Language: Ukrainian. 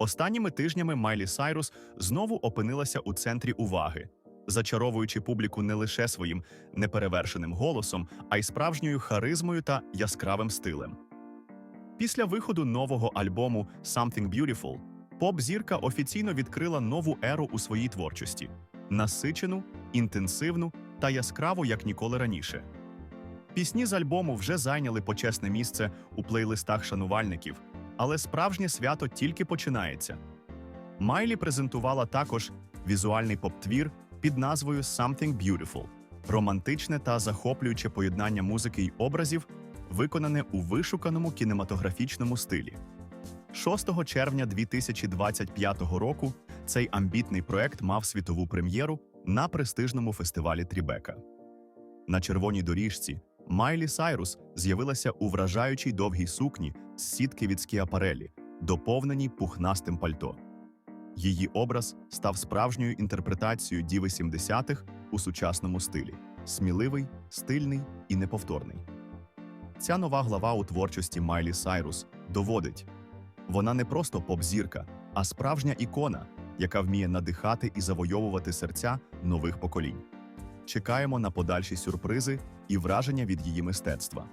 Останніми тижнями Майлі Сайрус знову опинилася у центрі уваги, зачаровуючи публіку не лише своїм неперевершеним голосом, а й справжньою харизмою та яскравим стилем. Після виходу нового альбому Something Beautiful поп-зірка офіційно відкрила нову еру у своїй творчості насичену, інтенсивну та яскраву, як ніколи раніше. Пісні з альбому вже зайняли почесне місце у плейлистах шанувальників, але справжнє свято тільки починається. Майлі презентувала також візуальний поп-твір під назвою Something Beautiful – романтичне та захоплююче поєднання музики й образів, виконане у вишуканому кінематографічному стилі. 6 червня 2025 року цей амбітний проект мав світову прем'єру на престижному фестивалі Трібека. На червоній доріжці Майлі Сайрус з'явилася у вражаючій довгій сукні з сітки від скіапарелі, доповненій пухнастим пальто. Її образ став справжньою інтерпретацією діви 70-х у сучасному стилі сміливий, стильний і неповторний. Ця нова глава у творчості Майлі Сайрус доводить, вона не просто поп-зірка, а справжня ікона, яка вміє надихати і завойовувати серця нових поколінь. Чекаємо на подальші сюрпризи і враження від її мистецтва.